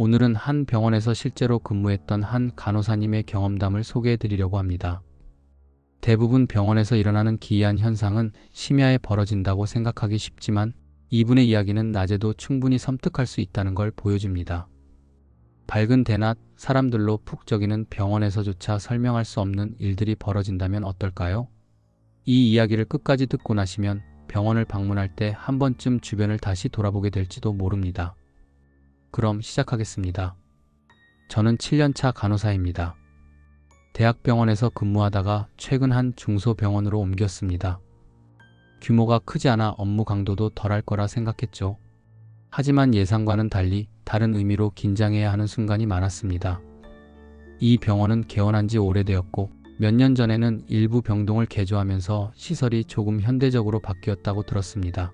오늘은 한 병원에서 실제로 근무했던 한 간호사님의 경험담을 소개해 드리려고 합니다. 대부분 병원에서 일어나는 기이한 현상은 심야에 벌어진다고 생각하기 쉽지만 이분의 이야기는 낮에도 충분히 섬뜩할 수 있다는 걸 보여줍니다. 밝은 대낮 사람들로 푹 적이는 병원에서조차 설명할 수 없는 일들이 벌어진다면 어떨까요? 이 이야기를 끝까지 듣고 나시면 병원을 방문할 때 한 번쯤 주변을 다시 돌아보게 될지도 모릅니다. 그럼 시작하겠습니다. 저는 7년차 간호사입니다. 대학병원에서 근무하다가 최근 한 중소병원으로 옮겼습니다. 규모가 크지 않아 업무 강도도 덜할 거라 생각했죠. 하지만 예상과는 달리 다른 의미로 긴장해야 하는 순간이 많았습니다. 이 병원은 개원한 지 오래되었고 몇 년 전에는 일부 병동을 개조하면서 시설이 조금 현대적으로 바뀌었다고 들었습니다.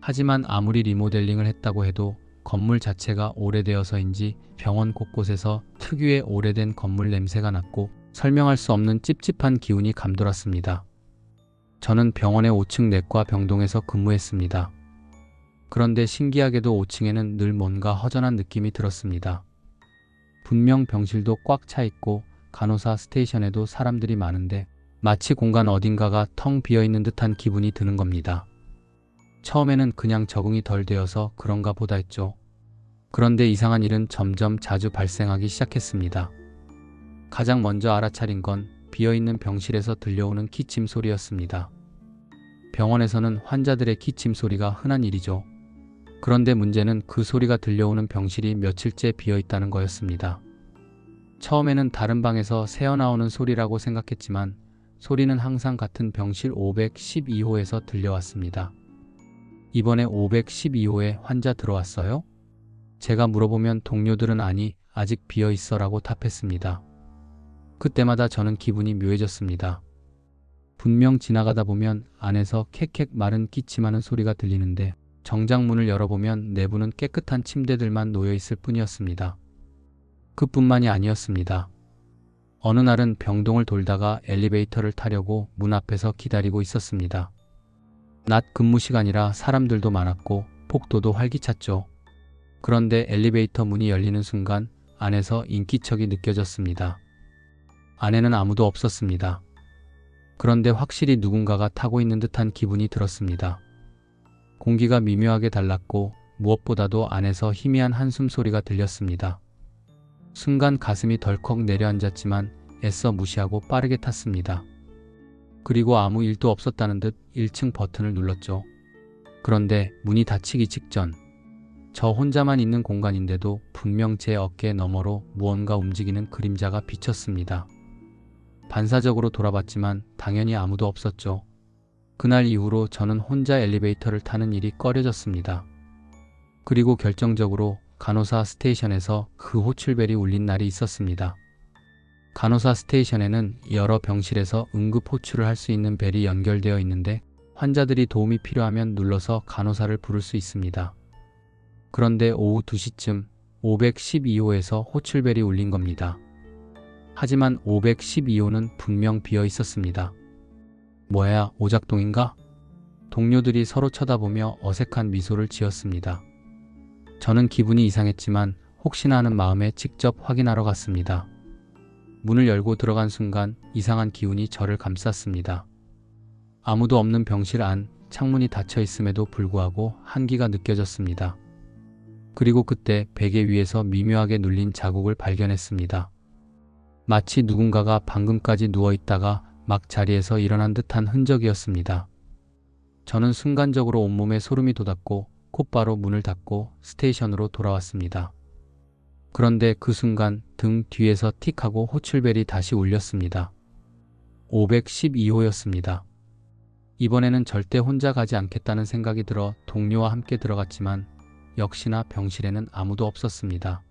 하지만 아무리 리모델링을 했다고 해도 건물 자체가 오래되어서인지 병원 곳곳에서 특유의 오래된 건물 냄새가 났고 설명할 수 없는 찝찝한 기운이 감돌았습니다. 저는 병원의 5층 내과 병동에서 근무했습니다. 그런데 신기하게도 5층에는 늘 뭔가 허전한 느낌이 들었습니다. 분명 병실도 꽉 차 있고 간호사 스테이션에도 사람들이 많은데 마치 공간 어딘가가 텅 비어 있는 듯한 기분이 드는 겁니다. 처음에는 그냥 적응이 덜 되어서 그런가 보다 했죠. 그런데 이상한 일은 점점 자주 발생하기 시작했습니다. 가장 먼저 알아차린 건 비어있는 병실에서 들려오는 기침 소리였습니다. 병원에서는 환자들의 기침 소리가 흔한 일이죠. 그런데 문제는 그 소리가 들려오는 병실이 며칠째 비어 있다는 거였습니다. 처음에는 다른 방에서 새어나오는 소리라고 생각했지만 소리는 항상 같은 병실 512호에서 들려왔습니다. 이번에 512호에 환자 들어왔어요? 제가 물어보면 동료들은 아니, 아직 비어 있어 라고 답했습니다. 그때마다 저는 기분이 묘해졌습니다. 분명 지나가다 보면 안에서 캑캑 마른 기침하는 소리가 들리는데 정작 문을 열어보면 내부는 깨끗한 침대들만 놓여 있을 뿐이었습니다. 그뿐만이 아니었습니다. 어느 날은 병동을 돌다가 엘리베이터를 타려고 문 앞에서 기다리고 있었습니다. 낮 근무 시간이라 사람들도 많았고 폭도도 활기찼죠. 그런데 엘리베이터 문이 열리는 순간 안에서 인기척이 느껴졌습니다. 안에는 아무도 없었습니다. 그런데 확실히 누군가가 타고 있는 듯한 기분이 들었습니다. 공기가 미묘하게 달랐고 무엇보다도 안에서 희미한 한숨 소리가 들렸습니다. 순간 가슴이 덜컥 내려앉았지만 애써 무시하고 빠르게 탔습니다. 그리고 아무 일도 없었다는 듯 1층 버튼을 눌렀죠. 그런데 문이 닫히기 직전 저 혼자만 있는 공간인데도 분명 제 어깨 너머로 무언가 움직이는 그림자가 비쳤습니다. 반사적으로 돌아봤지만 당연히 아무도 없었죠. 그날 이후로 저는 혼자 엘리베이터를 타는 일이 꺼려졌습니다. 그리고 결정적으로 간호사 스테이션에서 그 호출벨이 울린 날이 있었습니다. 간호사 스테이션에는 여러 병실에서 응급 호출을 할 수 있는 벨이 연결되어 있는데 환자들이 도움이 필요하면 눌러서 간호사를 부를 수 있습니다. 그런데 오후 2시쯤 512호에서 호출벨이 울린 겁니다. 하지만 512호는 분명 비어 있었습니다. 뭐야, 오작동인가? 동료들이 서로 쳐다보며 어색한 미소를 지었습니다. 저는 기분이 이상했지만 혹시나 하는 마음에 직접 확인하러 갔습니다. 문을 열고 들어간 순간 이상한 기운이 저를 감쌌습니다. 아무도 없는 병실 안 창문이 닫혀 있음에도 불구하고 한기가 느껴졌습니다. 그리고 그때 베개 위에서 미묘하게 눌린 자국을 발견했습니다. 마치 누군가가 방금까지 누워 있다가 막 자리에서 일어난 듯한 흔적이었습니다. 저는 순간적으로 온몸에 소름이 돋았고 곧바로 문을 닫고 스테이션으로 돌아왔습니다. 그런데 그 순간 등 뒤에서 틱 하고 호출벨이 다시 울렸습니다. 512호였습니다. 이번에는 절대 혼자 가지 않겠다는 생각이 들어 동료와 함께 들어갔지만 역시나 병실에는 아무도 없었습니다.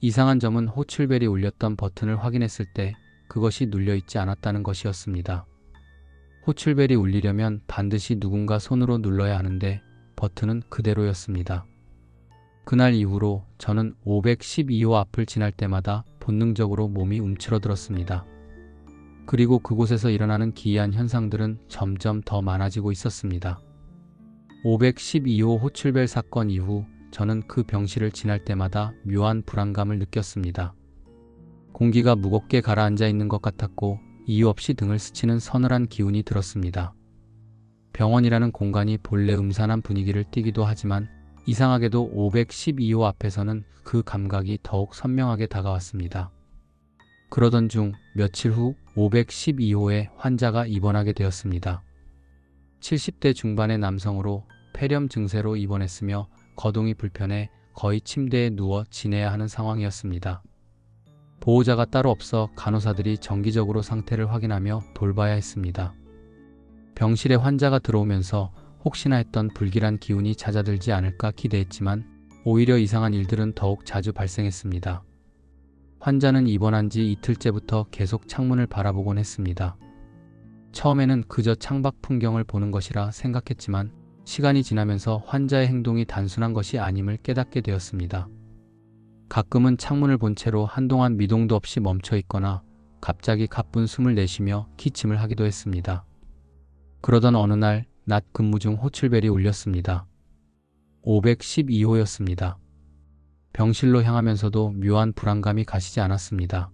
이상한 점은 호출벨이 울렸던 버튼을 확인했을 때 그것이 눌려있지 않았다는 것이었습니다. 호출벨이 울리려면 반드시 누군가 손으로 눌러야 하는데 버튼은 그대로였습니다. 그날 이후로 저는 512호 앞을 지날 때마다 본능적으로 몸이 움츠러들었습니다. 그리고 그곳에서 일어나는 기이한 현상들은 점점 더 많아지고 있었습니다. 512호 호출벨 사건 이후 저는 그 병실을 지날 때마다 묘한 불안감을 느꼈습니다. 공기가 무겁게 가라앉아 있는 것 같았고 이유 없이 등을 스치는 서늘한 기운이 들었습니다. 병원이라는 공간이 본래 음산한 분위기를 띠기도 하지만 이상하게도 512호 앞에서는 그 감각이 더욱 선명하게 다가왔습니다. 그러던 중 며칠 후 512호에 환자가 입원하게 되었습니다. 70대 중반의 남성으로 폐렴 증세로 입원했으며 거동이 불편해 거의 침대에 누워 지내야 하는 상황이었습니다. 보호자가 따로 없어 간호사들이 정기적으로 상태를 확인하며 돌봐야 했습니다. 병실에 환자가 들어오면서 혹시나 했던 불길한 기운이 잦아들지 않을까 기대했지만 오히려 이상한 일들은 더욱 자주 발생했습니다. 환자는 입원한 지 이틀째부터 계속 창문을 바라보곤 했습니다. 처음에는 그저 창밖 풍경을 보는 것이라 생각했지만 시간이 지나면서 환자의 행동이 단순한 것이 아님을 깨닫게 되었습니다. 가끔은 창문을 본 채로 한동안 미동도 없이 멈춰 있거나 갑자기 가쁜 숨을 내쉬며 기침을 하기도 했습니다. 그러던 어느 날 낮 근무 중 호출벨이 울렸습니다. 512호였습니다. 병실로 향하면서도 묘한 불안감이 가시지 않았습니다.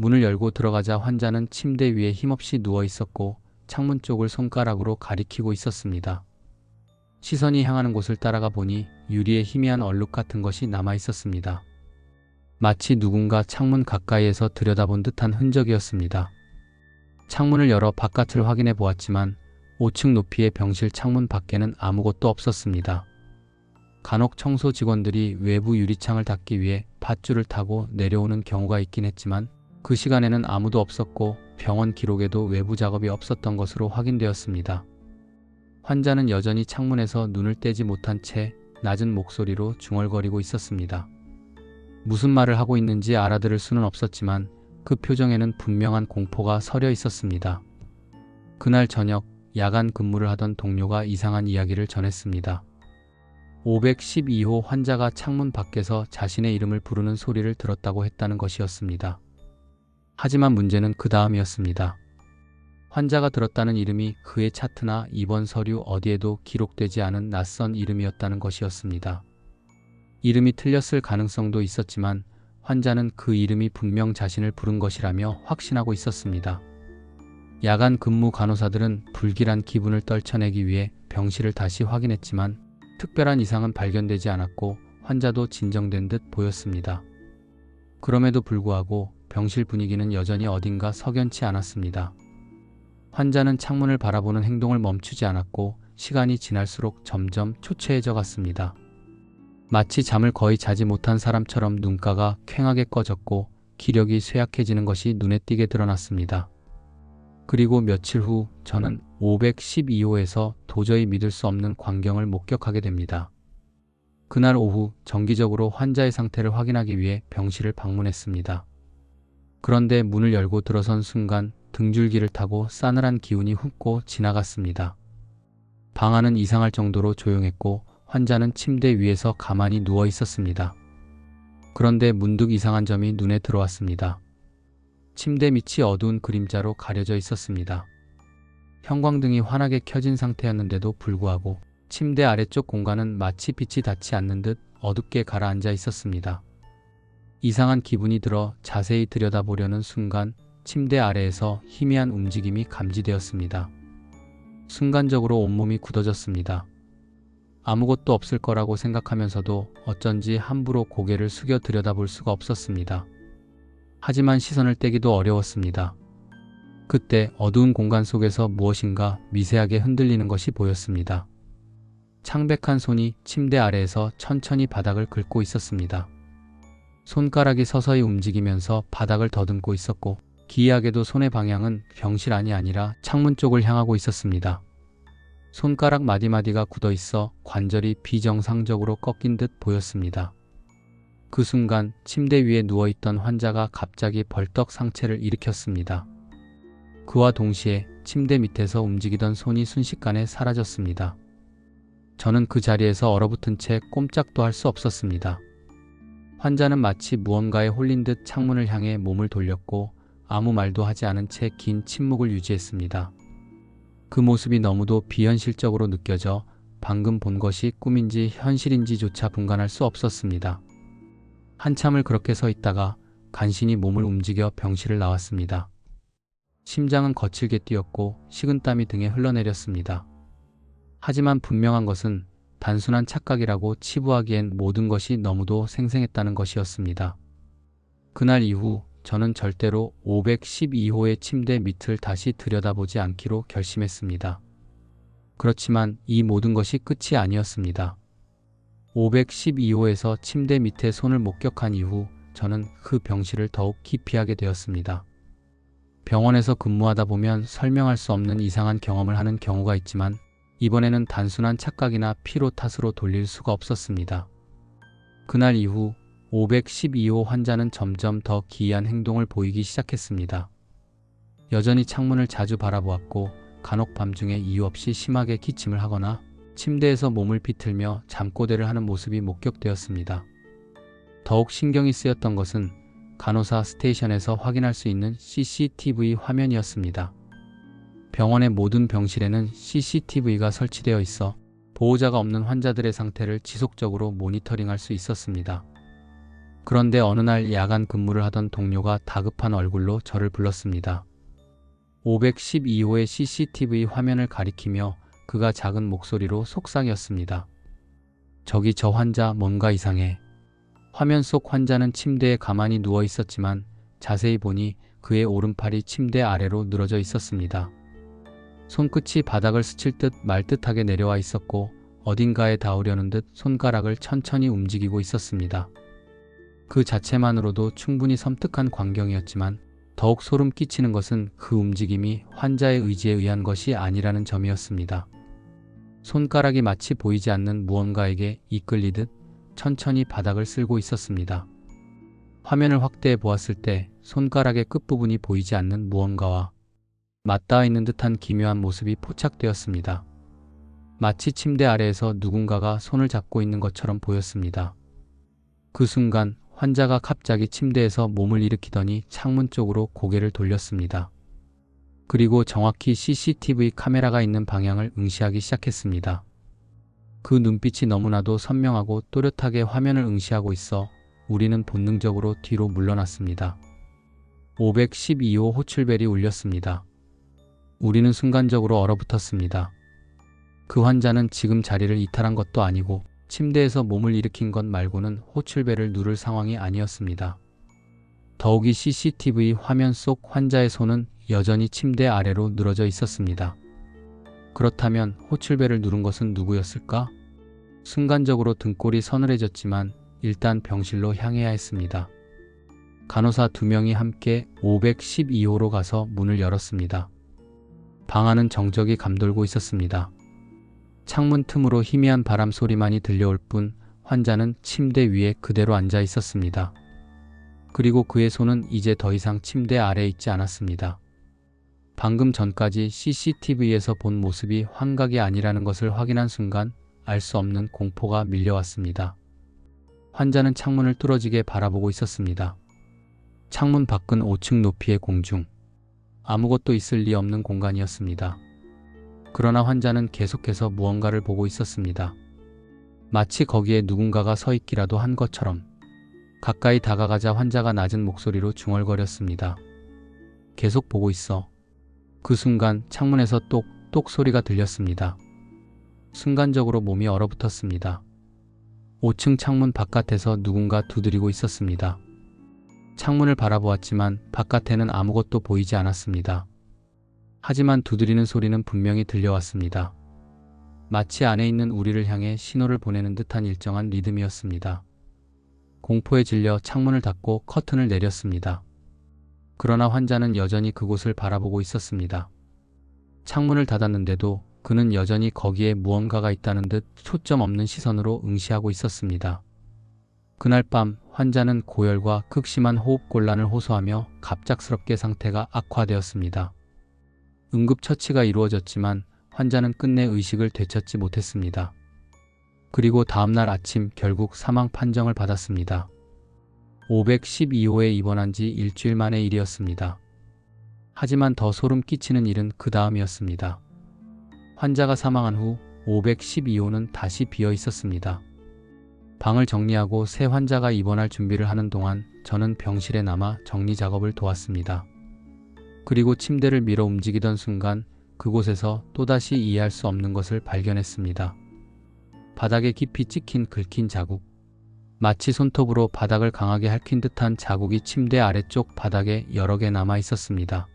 문을 열고 들어가자 환자는 침대 위에 힘없이 누워 있었고 창문 쪽을 손가락으로 가리키고 있었습니다. 시선이 향하는 곳을 따라가 보니 유리에 희미한 얼룩 같은 것이 남아 있었습니다. 마치 누군가 창문 가까이에서 들여다본 듯한 흔적이었습니다. 창문을 열어 바깥을 확인해 보았지만 5층 높이의 병실 창문 밖에는 아무것도 없었습니다. 간혹 청소 직원들이 외부 유리창을 닫기 위해 밧줄을 타고 내려오는 경우가 있긴 했지만 그 시간에는 아무도 없었고 병원 기록에도 외부 작업이 없었던 것으로 확인되었습니다. 환자는 여전히 창문에서 눈을 떼지 못한 채 낮은 목소리로 중얼거리고 있었습니다. 무슨 말을 하고 있는지 알아들을 수는 없었지만 그 표정에는 분명한 공포가 서려 있었습니다. 그날 저녁 야간 근무를 하던 동료가 이상한 이야기를 전했습니다. 512호 환자가 창문 밖에서 자신의 이름을 부르는 소리를 들었다고 했다는 것이었습니다. 하지만 문제는 그 다음이었습니다. 환자가 들었다는 이름이 그의 차트나 입원 서류 어디에도 기록되지 않은 낯선 이름이었다는 것이었습니다. 이름이 틀렸을 가능성도 있었지만 환자는 그 이름이 분명 자신을 부른 것이라며 확신하고 있었습니다. 야간 근무 간호사들은 불길한 기분을 떨쳐내기 위해 병실을 다시 확인했지만 특별한 이상은 발견되지 않았고 환자도 진정된 듯 보였습니다. 그럼에도 불구하고 병실 분위기는 여전히 어딘가 석연치 않았습니다. 환자는 창문을 바라보는 행동을 멈추지 않았고 시간이 지날수록 점점 초췌해져 갔습니다. 마치 잠을 거의 자지 못한 사람처럼 눈가가 퀭하게 꺼졌고 기력이 쇠약해지는 것이 눈에 띄게 드러났습니다. 그리고 며칠 후 저는 512호에서 도저히 믿을 수 없는 광경을 목격하게 됩니다. 그날 오후 정기적으로 환자의 상태를 확인하기 위해 병실을 방문했습니다. 그런데 문을 열고 들어선 순간 등줄기를 타고 싸늘한 기운이 훅고 지나갔습니다. 방 안은 이상할 정도로 조용했고 환자는 침대 위에서 가만히 누워 있었습니다. 그런데 문득 이상한 점이 눈에 들어왔습니다. 침대 밑이 어두운 그림자로 가려져 있었습니다. 형광등이 환하게 켜진 상태였는데도 불구하고 침대 아래쪽 공간은 마치 빛이 닿지 않는 듯 어둡게 가라앉아 있었습니다. 이상한 기분이 들어 자세히 들여다보려는 순간 침대 아래에서 희미한 움직임이 감지되었습니다. 순간적으로 온몸이 굳어졌습니다. 아무것도 없을 거라고 생각하면서도 어쩐지 함부로 고개를 숙여 들여다볼 수가 없었습니다. 하지만 시선을 떼기도 어려웠습니다. 그때 어두운 공간 속에서 무엇인가 미세하게 흔들리는 것이 보였습니다. 창백한 손이 침대 아래에서 천천히 바닥을 긁고 있었습니다. 손가락이 서서히 움직이면서 바닥을 더듬고 있었고 기이하게도 손의 방향은 병실 안이 아니라 창문 쪽을 향하고 있었습니다. 손가락 마디마디가 굳어 있어 관절이 비정상적으로 꺾인 듯 보였습니다. 그 순간 침대 위에 누워있던 환자가 갑자기 벌떡 상체를 일으켰습니다. 그와 동시에 침대 밑에서 움직이던 손이 순식간에 사라졌습니다. 저는 그 자리에서 얼어붙은 채 꼼짝도 할 수 없었습니다. 환자는 마치 무언가에 홀린 듯 창문을 향해 몸을 돌렸고 아무 말도 하지 않은 채 긴 침묵을 유지했습니다. 그 모습이 너무도 비현실적으로 느껴져 방금 본 것이 꿈인지 현실인지조차 분간할 수 없었습니다. 한참을 그렇게 서 있다가 간신히 몸을 움직여 병실을 나왔습니다. 심장은 거칠게 뛰었고 식은땀이 등에 흘러내렸습니다. 하지만 분명한 것은 단순한 착각이라고 치부하기엔 모든 것이 너무도 생생했다는 것이었습니다. 그날 이후 저는 절대로 512호의 침대 밑을 다시 들여다보지 않기로 결심했습니다. 그렇지만 이 모든 것이 끝이 아니었습니다. 512호에서 침대 밑에 손을 목격한 이후 저는 그 병실을 더욱 기피하게 되었습니다. 병원에서 근무하다 보면 설명할 수 없는 이상한 경험을 하는 경우가 있지만 이번에는 단순한 착각이나 피로 탓으로 돌릴 수가 없었습니다. 그날 이후 512호 환자는 점점 더 기이한 행동을 보이기 시작했습니다. 여전히 창문을 자주 바라보았고 간혹 밤중에 이유 없이 심하게 기침을 하거나 침대에서 몸을 비틀며 잠꼬대를 하는 모습이 목격되었습니다. 더욱 신경이 쓰였던 것은 간호사 스테이션에서 확인할 수 있는 CCTV 화면이었습니다. 병원의 모든 병실에는 CCTV가 설치되어 있어 보호자가 없는 환자들의 상태를 지속적으로 모니터링할 수 있었습니다. 그런데 어느 날 야간 근무를 하던 동료가 다급한 얼굴로 저를 불렀습니다. 512호의 CCTV 화면을 가리키며 그가 작은 목소리로 속삭였습니다. 저기 저 환자 뭔가 이상해. 화면 속 환자는 침대에 가만히 누워 있었지만 자세히 보니 그의 오른팔이 침대 아래로 늘어져 있었습니다. 손끝이 바닥을 스칠 듯 말듯하게 내려와 있었고 어딘가에 닿으려는 듯 손가락을 천천히 움직이고 있었습니다. 그 자체만으로도 충분히 섬뜩한 광경이었지만 더욱 소름 끼치는 것은 그 움직임이 환자의 의지에 의한 것이 아니라는 점이었습니다. 손가락이 마치 보이지 않는 무언가에게 이끌리듯 천천히 바닥을 쓸고 있었습니다. 화면을 확대해 보았을 때 손가락의 끝부분이 보이지 않는 무언가와 맞닿아 있는 듯한 기묘한 모습이 포착되었습니다. 마치 침대 아래에서 누군가가 손을 잡고 있는 것처럼 보였습니다. 그 순간 환자가 갑자기 침대에서 몸을 일으키더니 창문 쪽으로 고개를 돌렸습니다. 그리고 정확히 CCTV 카메라가 있는 방향을 응시하기 시작했습니다. 그 눈빛이 너무나도 선명하고 또렷하게 화면을 응시하고 있어 우리는 본능적으로 뒤로 물러났습니다. 512호 호출벨이 울렸습니다. 우리는 순간적으로 얼어붙었습니다. 그 환자는 지금 자리를 이탈한 것도 아니고 침대에서 몸을 일으킨 것 말고는 호출벨을 누를 상황이 아니었습니다. 더욱이 CCTV 화면 속 환자의 손은 여전히 침대 아래로 늘어져 있었습니다. 그렇다면 호출벨을 누른 것은 누구였을까? 순간적으로 등골이 서늘해졌지만 일단 병실로 향해야 했습니다. 간호사 두 명이 함께 512호로 가서 문을 열었습니다. 방 안은 정적이 감돌고 있었습니다. 창문 틈으로 희미한 바람 소리만이 들려올 뿐 환자는 침대 위에 그대로 앉아 있었습니다. 그리고 그의 손은 이제 더 이상 침대 아래에 있지 않았습니다. 방금 전까지 CCTV에서 본 모습이 환각이 아니라는 것을 확인한 순간 알 수 없는 공포가 밀려왔습니다. 환자는 창문을 뚫어지게 바라보고 있었습니다. 창문 밖은 5층 높이의 공중. 아무것도 있을 리 없는 공간이었습니다. 그러나 환자는 계속해서 무언가를 보고 있었습니다. 마치 거기에 누군가가 서 있기라도 한 것처럼 가까이 다가가자 환자가 낮은 목소리로 중얼거렸습니다. 계속 보고 있어. 그 순간 창문에서 똑똑 소리가 들렸습니다. 순간적으로 몸이 얼어붙었습니다. 5층 창문 바깥에서 누군가 두드리고 있었습니다. 창문을 바라보았지만 바깥에는 아무것도 보이지 않았습니다. 하지만 두드리는 소리는 분명히 들려왔습니다. 마치 안에 있는 우리를 향해 신호를 보내는 듯한 일정한 리듬이었습니다. 공포에 질려 창문을 닫고 커튼을 내렸습니다. 그러나 환자는 여전히 그곳을 바라보고 있었습니다. 창문을 닫았는데도 그는 여전히 거기에 무언가가 있다는 듯 초점 없는 시선으로 응시하고 있었습니다. 그날 밤 환자는 고열과 극심한 호흡곤란을 호소하며 갑작스럽게 상태가 악화되었습니다. 응급처치가 이루어졌지만 환자는 끝내 의식을 되찾지 못했습니다. 그리고 다음날 아침 결국 사망 판정을 받았습니다. 512호에 입원한 지 일주일 만의 일이었습니다. 하지만 더 소름 끼치는 일은 그 다음이었습니다. 환자가 사망한 후 512호는 다시 비어 있었습니다. 방을 정리하고 새 환자가 입원할 준비를 하는 동안 저는 병실에 남아 정리 작업을 도왔습니다. 그리고 침대를 밀어 움직이던 순간 그곳에서 또다시 이해할 수 없는 것을 발견했습니다. 바닥에 깊이 찍힌 긁힌 자국. 마치 손톱으로 바닥을 강하게 핥힌 듯한 자국이 침대 아래쪽 바닥에 여러 개 남아 있었습니다.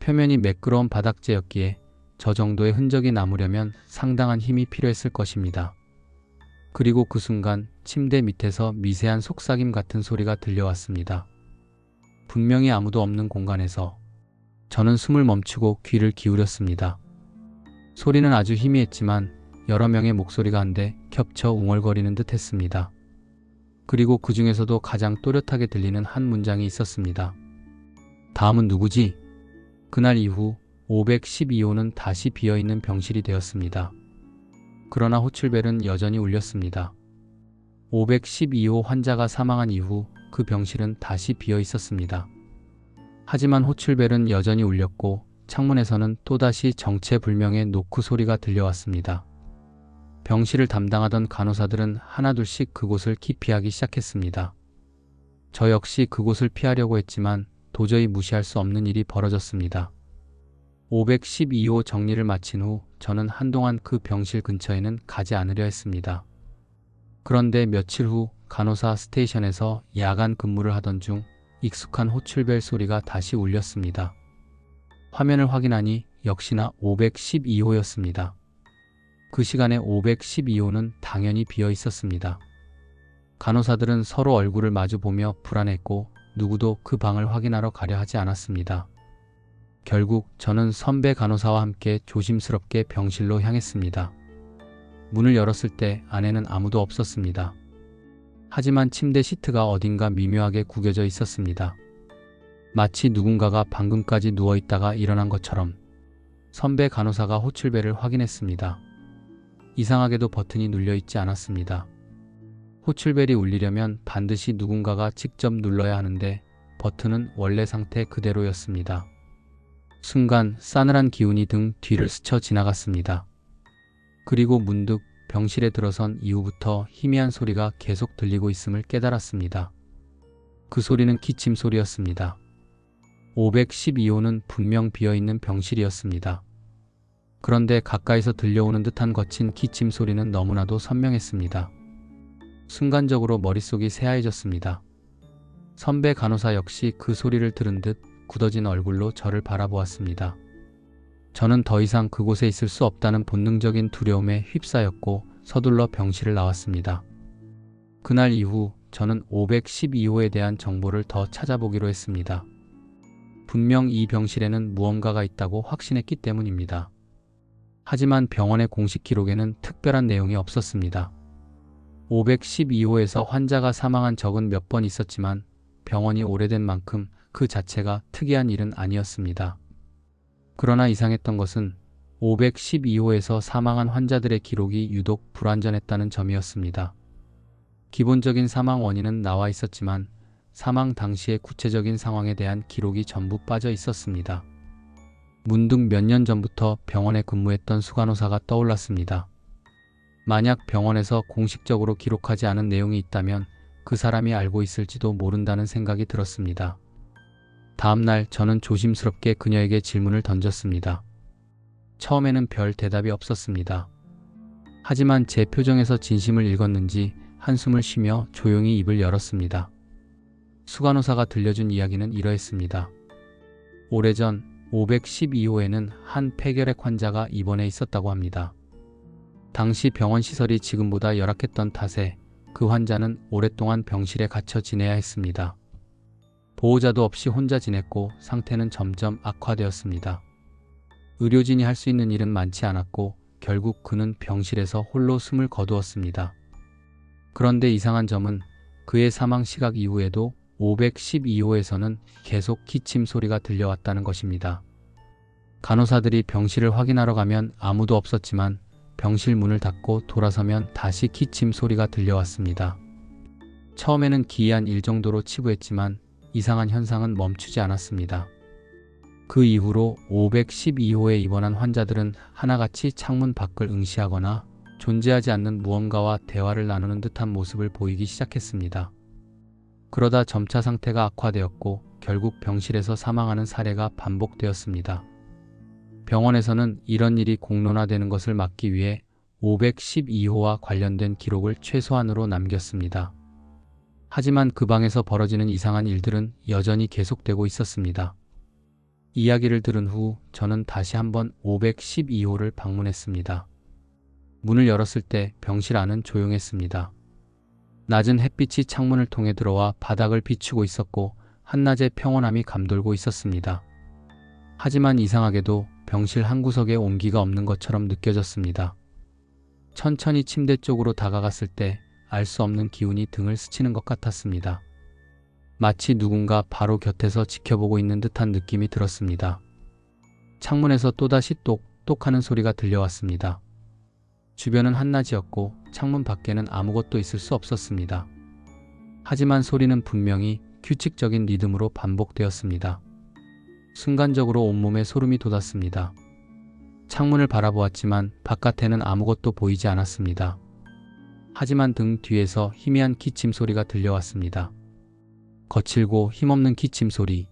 표면이 매끄러운 바닥재였기에 저 정도의 흔적이 남으려면 상당한 힘이 필요했을 것입니다. 그리고 그 순간 침대 밑에서 미세한 속삭임 같은 소리가 들려왔습니다. 분명히 아무도 없는 공간에서 저는 숨을 멈추고 귀를 기울였습니다. 소리는 아주 희미했지만 여러 명의 목소리가 한데 겹쳐 웅얼거리는 듯 했습니다. 그리고 그 중에서도 가장 또렷하게 들리는 한 문장이 있었습니다. 다음은 누구지? 그날 이후 512호는 다시 비어있는 병실이 되었습니다. 그러나 호출벨은 여전히 울렸습니다. 512호 환자가 사망한 이후 그 병실은 다시 비어 있었습니다. 하지만 호출벨은 여전히 울렸고 창문에서는 또다시 정체불명의 노크 소리가 들려왔습니다. 병실을 담당하던 간호사들은 하나둘씩 그곳을 기피하기 시작했습니다. 저 역시 그곳을 피하려고 했지만 도저히 무시할 수 없는 일이 벌어졌습니다. 512호 정리를 마친 후 저는 한동안 그 병실 근처에는 가지 않으려 했습니다. 그런데 며칠 후 간호사 스테이션에서 야간 근무를 하던 중 익숙한 호출벨 소리가 다시 울렸습니다. 화면을 확인하니 역시나 512호였습니다. 그 시간에 512호는 당연히 비어 있었습니다. 간호사들은 서로 얼굴을 마주 보며 불안했고 누구도 그 방을 확인하러 가려 하지 않았습니다. 결국 저는 선배 간호사와 함께 조심스럽게 병실로 향했습니다. 문을 열었을 때 안에는 아무도 없었습니다. 하지만 침대 시트가 어딘가 미묘하게 구겨져 있었습니다. 마치 누군가가 방금까지 누워 있다가 일어난 것처럼 선배 간호사가 호출벨을 확인했습니다. 이상하게도 버튼이 눌려 있지 않았습니다. 호출벨이 울리려면 반드시 누군가가 직접 눌러야 하는데 버튼은 원래 상태 그대로였습니다. 순간 싸늘한 기운이 등 뒤를 스쳐 지나갔습니다. 그리고 문득 병실에 들어선 이후부터 희미한 소리가 계속 들리고 있음을 깨달았습니다. 그 소리는 기침 소리였습니다. 512호는 분명 비어있는 병실이었습니다. 그런데 가까이서 들려오는 듯한 거친 기침 소리는 너무나도 선명했습니다. 순간적으로 머릿속이 새하얘졌습니다. 선배 간호사 역시 그 소리를 들은 듯 굳어진 얼굴로 저를 바라보았습니다. 저는 더 이상 그곳에 있을 수 없다는 본능적인 두려움에 휩싸였고 서둘러 병실을 나왔습니다. 그날 이후 저는 512호에 대한 정보를 더 찾아보기로 했습니다. 분명 이 병실에는 무언가가 있다고 확신했기 때문입니다. 하지만 병원의 공식 기록에는 특별한 내용이 없었습니다. 512호에서 환자가 사망한 적은 몇 번 있었지만 병원이 오래된 만큼 그 자체가 특이한 일은 아니었습니다. 그러나 이상했던 것은 512호에서 사망한 환자들의 기록이 유독 불완전했다는 점이었습니다. 기본적인 사망 원인은 나와 있었지만 사망 당시의 구체적인 상황에 대한 기록이 전부 빠져 있었습니다. 문득 몇 년 전부터 병원에 근무했던 수간호사가 떠올랐습니다. 만약 병원에서 공식적으로 기록하지 않은 내용이 있다면 그 사람이 알고 있을지도 모른다는 생각이 들었습니다. 다음날 저는 조심스럽게 그녀에게 질문을 던졌습니다. 처음에는 별 대답이 없었습니다. 하지만 제 표정에서 진심을 읽었는지 한숨을 쉬며 조용히 입을 열었습니다. 수간호사가 들려준 이야기는 이러했습니다. 오래전 512호에는 한 폐결핵 환자가 입원해 있었다고 합니다. 당시 병원 시설이 지금보다 열악했던 탓에 그 환자는 오랫동안 병실에 갇혀 지내야 했습니다. 보호자도 없이 혼자 지냈고 상태는 점점 악화되었습니다. 의료진이 할 수 있는 일은 많지 않았고 결국 그는 병실에서 홀로 숨을 거두었습니다. 그런데 이상한 점은 그의 사망 시각 이후에도 512호에서는 계속 기침 소리가 들려왔다는 것입니다. 간호사들이 병실을 확인하러 가면 아무도 없었지만 병실 문을 닫고 돌아서면 다시 기침 소리가 들려왔습니다. 처음에는 기이한 일 정도로 치부했지만 이상한 현상은 멈추지 않았습니다. 그 이후로 512호에 입원한 환자들은 하나같이 창문 밖을 응시하거나 존재하지 않는 무언가와 대화를 나누는 듯한 모습을 보이기 시작했습니다. 그러다 점차 상태가 악화되었고 결국 병실에서 사망하는 사례가 반복되었습니다. 병원에서는 이런 일이 공론화되는 것을 막기 위해 512호와 관련된 기록을 최소한으로 남겼습니다. 하지만 그 방에서 벌어지는 이상한 일들은 여전히 계속되고 있었습니다. 이야기를 들은 후 저는 다시 한번 512호를 방문했습니다. 문을 열었을 때 병실 안은 조용했습니다. 낮은 햇빛이 창문을 통해 들어와 바닥을 비추고 있었고 한낮의 평온함이 감돌고 있었습니다. 하지만 이상하게도 병실 한 구석에 온기가 없는 것처럼 느껴졌습니다. 천천히 침대 쪽으로 다가갔을 때 알 수 없는 기운이 등을 스치는 것 같았습니다. 마치 누군가 바로 곁에서 지켜보고 있는 듯한 느낌이 들었습니다. 창문에서 또다시 똑똑 하는 소리가 들려왔습니다. 주변은 한낮이었고 창문 밖에는 아무것도 있을 수 없었습니다. 하지만 소리는 분명히 규칙적인 리듬으로 반복되었습니다. 순간적으로 온몸에 소름이 돋았습니다. 창문을 바라보았지만 바깥에는 아무것도 보이지 않았습니다. 하지만 등 뒤에서 희미한 기침 소리가 들려왔습니다. 거칠고 힘없는 기침 소리.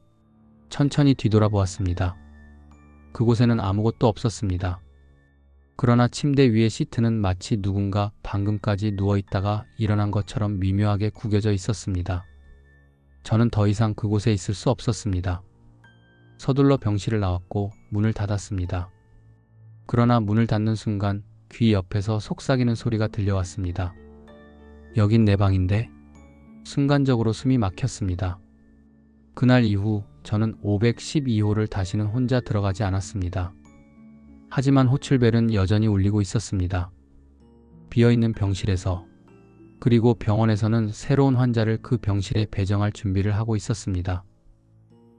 천천히 뒤돌아보았습니다. 그곳에는 아무것도 없었습니다. 그러나 침대 위의 시트는 마치 누군가 방금까지 누워 있다가 일어난 것처럼 미묘하게 구겨져 있었습니다. 저는 더 이상 그곳에 있을 수 없었습니다. 서둘러 병실을 나왔고 문을 닫았습니다. 그러나 문을 닫는 순간 귀 옆에서 속삭이는 소리가 들려왔습니다. 여긴 내 방인데? 순간적으로 숨이 막혔습니다. 그날 이후 저는 512호를 다시는 혼자 들어가지 않았습니다. 하지만 호출벨은 여전히 울리고 있었습니다. 비어있는 병실에서 그리고 병원에서는 새로운 환자를 그 병실에 배정할 준비를 하고 있었습니다.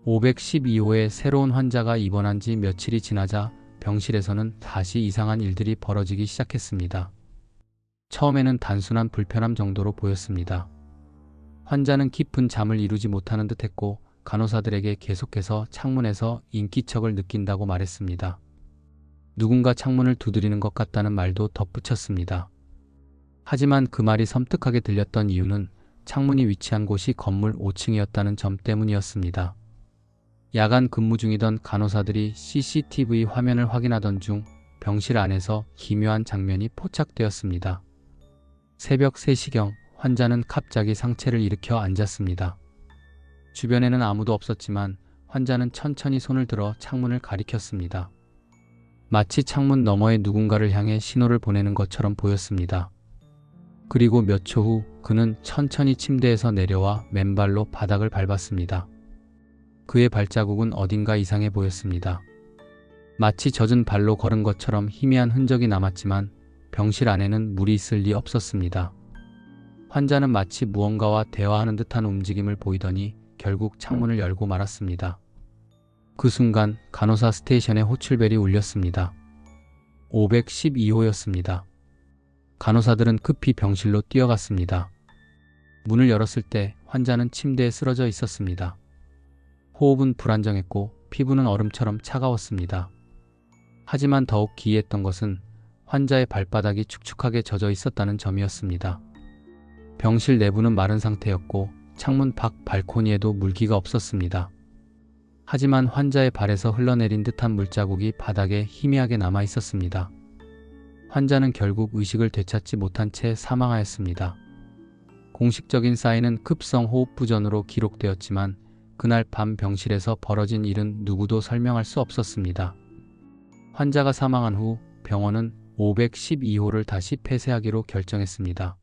512호의 새로운 환자가 입원한 지 며칠이 지나자 병실에서는 다시 이상한 일들이 벌어지기 시작했습니다. 처음에는 단순한 불편함 정도로 보였습니다. 환자는 깊은 잠을 이루지 못하는 듯 했고 간호사들에게 계속해서 창문에서 인기척을 느낀다고 말했습니다. 누군가 창문을 두드리는 것 같다는 말도 덧붙였습니다. 하지만 그 말이 섬뜩하게 들렸던 이유는 창문이 위치한 곳이 건물 5층이었다는 점 때문이었습니다. 야간 근무 중이던 간호사들이 CCTV 화면을 확인하던 중 병실 안에서 기묘한 장면이 포착되었습니다. 새벽 3시경 환자는 갑자기 상체를 일으켜 앉았습니다. 주변에는 아무도 없었지만 환자는 천천히 손을 들어 창문을 가리켰습니다. 마치 창문 너머에 누군가를 향해 신호를 보내는 것처럼 보였습니다. 그리고 몇 초 후 그는 천천히 침대에서 내려와 맨발로 바닥을 밟았습니다. 그의 발자국은 어딘가 이상해 보였습니다. 마치 젖은 발로 걸은 것처럼 희미한 흔적이 남았지만 병실 안에는 물이 있을 리 없었습니다. 환자는 마치 무언가와 대화하는 듯한 움직임을 보이더니 결국 창문을 열고 말았습니다. 그 순간 간호사 스테이션의 호출벨이 울렸습니다. 512호였습니다. 간호사들은 급히 병실로 뛰어갔습니다. 문을 열었을 때 환자는 침대에 쓰러져 있었습니다. 호흡은 불안정했고 피부는 얼음처럼 차가웠습니다. 하지만 더욱 기이했던 것은 환자의 발바닥이 축축하게 젖어 있었다는 점이었습니다. 병실 내부는 마른 상태였고 창문 밖 발코니에도 물기가 없었습니다. 하지만 환자의 발에서 흘러내린 듯한 물자국이 바닥에 희미하게 남아 있었습니다. 환자는 결국 의식을 되찾지 못한 채 사망하였습니다. 공식적인 사인은 급성 호흡 부전으로 기록되었지만 그날 밤 병실에서 벌어진 일은 누구도 설명할 수 없었습니다. 환자가 사망한 후 병원은 512호를 다시 폐쇄하기로 결정했습니다.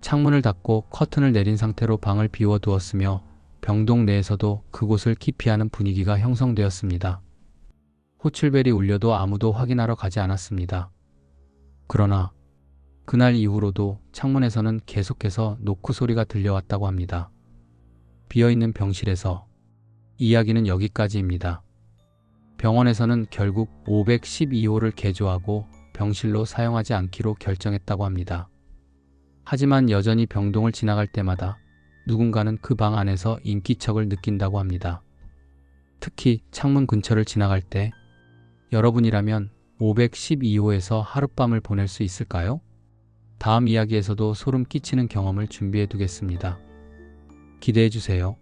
창문을 닫고 커튼을 내린 상태로 방을 비워두었으며 병동 내에서도 그곳을 기피하는 분위기가 형성되었습니다. 호출벨이 울려도 아무도 확인하러 가지 않았습니다. 그러나 그날 이후로도 창문에서는 계속해서 노크 소리가 들려왔다고 합니다. 비어있는 병실에서 이야기는 여기까지입니다. 병원에서는 결국 512호를 개조하고 병실로 사용하지 않기로 결정했다고 합니다. 하지만 여전히 병동을 지나갈 때마다 누군가는 그 방 안에서 인기척을 느낀다고 합니다. 특히 창문 근처를 지나갈 때 여러분이라면 512호에서 하룻밤을 보낼 수 있을까요? 다음 이야기에서도 소름 끼치는 경험을 준비해 두겠습니다. 기대해 주세요.